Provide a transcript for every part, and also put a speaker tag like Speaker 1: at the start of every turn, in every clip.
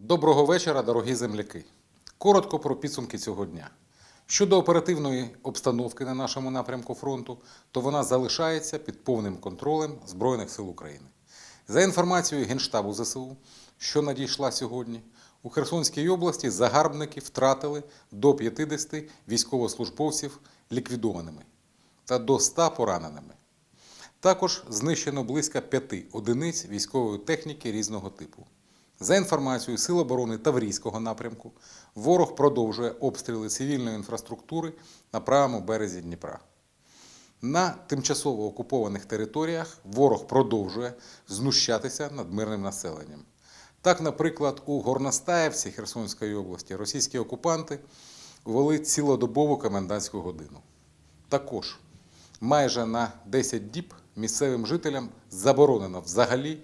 Speaker 1: Доброго вечора, дорогі земляки. Коротко про підсумки цього дня. Щодо оперативної обстановки на нашому напрямку фронту, то вона залишається під повним контролем Збройних сил України. За інформацією Генштабу ЗСУ, що надійшла сьогодні, у Херсонській області загарбники втратили до 50 військовослужбовців ліквідованими та до 100 пораненими. Також знищено близько п'яти одиниць військової техніки різного типу. За інформацією Сил оборони Таврійського напрямку, ворог продовжує обстріли цивільної інфраструктури на правому березі Дніпра. На тимчасово окупованих територіях ворог продовжує знущатися над мирним населенням. Так, наприклад, у Горностаєвці Херсонської області російські окупанти ввели цілодобову комендантську годину. Також майже на 10 діб місцевим жителям заборонено взагалі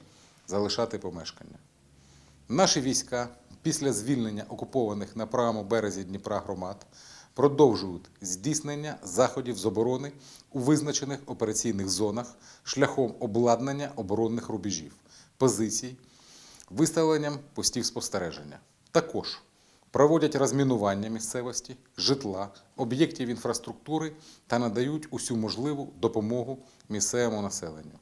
Speaker 1: залишати помешкання. Наші війська після звільнення окупованих на правому березі Дніпра громад продовжують здійснення заходів з оборони у визначених операційних зонах шляхом обладнання оборонних рубежів, позицій, виставленням постів спостереження. Також проводять розмінування місцевості, житла, об'єктів інфраструктури та надають усю можливу допомогу місцевому населенню.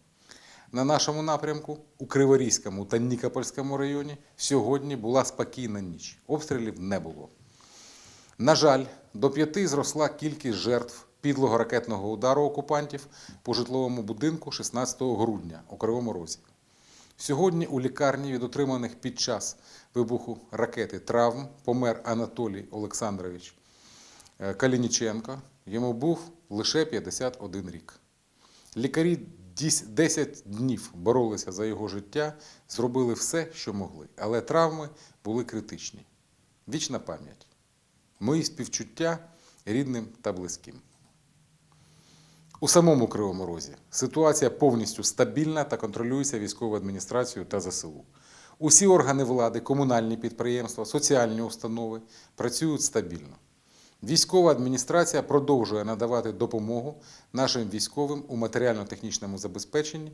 Speaker 1: На нашому напрямку у Криворізькому та Нікопольському районі сьогодні була спокійна ніч. Обстрілів не було. На жаль, до п'яти зросла кількість жертв підлого ракетного удару окупантів по житловому будинку 16 грудня у Кривому Розі. Сьогодні у лікарні від отриманих під час вибуху ракети травм помер Анатолій Олександрович е, Калініченко. Йому був лише 51 рік. Лікарі 10 днів боролися за його життя, зробили все, що могли, але травми були критичні. Вічна пам'ять. Мої співчуття рідним та близьким. У самому Кривому Розі ситуація повністю стабільна та контролюється військовою адміністрацією та ЗСУ. Усі органи влади, комунальні підприємства, соціальні установи працюють стабільно. Військова адміністрація продовжує надавати допомогу нашим військовим у матеріально-технічному забезпеченні.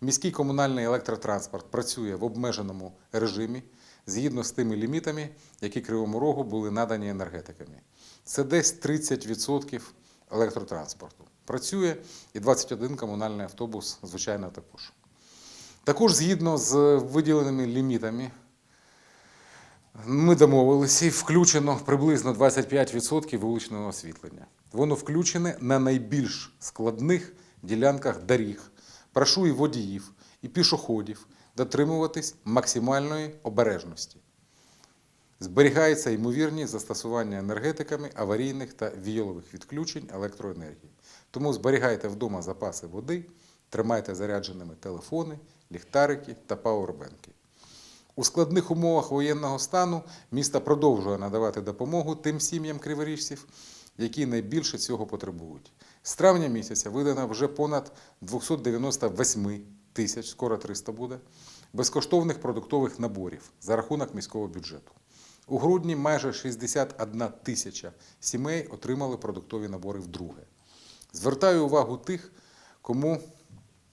Speaker 1: Міський комунальний електротранспорт працює в обмеженому режимі згідно з тими лімітами, які Кривому Рогу були надані енергетиками. Це десь 30% електротранспорту. Працює і 21 комунальний автобус, звичайно, також. Також згідно з виділеними лімітами ми домовилися і включено приблизно 25% вуличного освітлення. Воно включене на найбільш складних ділянках доріг. Прошу і водіїв, і пішоходів дотримуватись максимальної обережності. Зберігається ймовірність застосування енергетиками аварійних та віялових відключень електроенергії. Тому зберігайте вдома запаси води, тримайте зарядженими телефони, ліхтарики та пауербенки. У складних умовах воєнного стану місто продовжує надавати допомогу тим сім'ям криворіжців, які найбільше цього потребують. З травня місяця видано вже понад 298 тисяч, скоро 300 буде, безкоштовних продуктових наборів за рахунок міського бюджету. У грудні майже 61 тисяча сімей отримали продуктові набори вдруге. Звертаю увагу тих, кому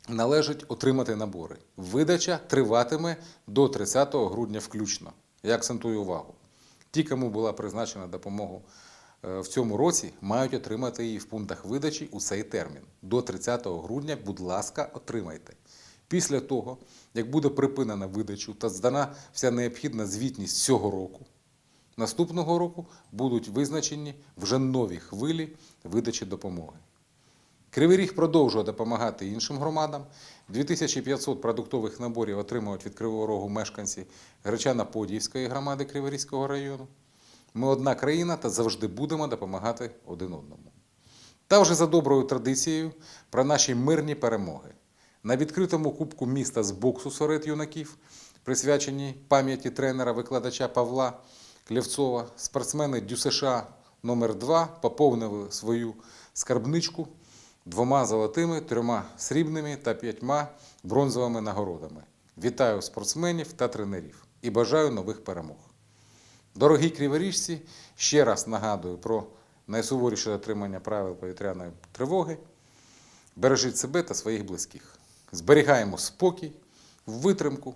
Speaker 1: належить отримати набори. Видача триватиме до 30 грудня включно. Я акцентую увагу. Ті, кому була призначена допомога е, в цьому році, мають отримати її в пунктах видачі у цей термін. До 30 грудня, будь ласка, отримайте. Після того, як буде припинена видачу та здана вся необхідна звітність цього року, наступного року будуть визначені вже нові хвилі видачі допомоги. Кривий Ріг продовжує допомагати іншим громадам. 2500 продуктових наборів отримують від Кривого Рогу мешканці Гречано-Подільської громади Криворізького району. Ми одна країна та завжди будемо допомагати один одному. Та вже за доброю традицією про наші мирні перемоги. На відкритому кубку міста з боксу серед юнаків, присвяченій пам'яті тренера-викладача Павла Клєвцова, спортсмени ДЮСШ номер 2 поповнили свою скарбничку двома золотими, трьома срібними та п'ятьма бронзовими нагородами. Вітаю спортсменів та тренерів і бажаю нових перемог. Дорогі криворіжці, ще раз нагадую про найсуворіше дотримання правил повітряної тривоги. Бережіть себе та своїх близьких. Зберігаємо спокій, витримку,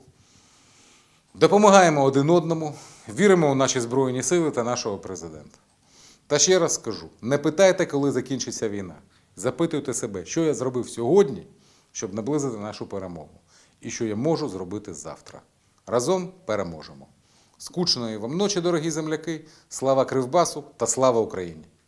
Speaker 1: Допомагаємо один одному, віримо у наші Збройні сили та нашого президента. Та ще раз скажу: не питайте, коли закінчиться війна. Запитуйте себе, що я зробив сьогодні, щоб наблизити нашу перемогу, і що я можу зробити завтра. Разом переможемо. Скучної вам ночі, дорогі земляки! Слава Кривбасу та слава Україні!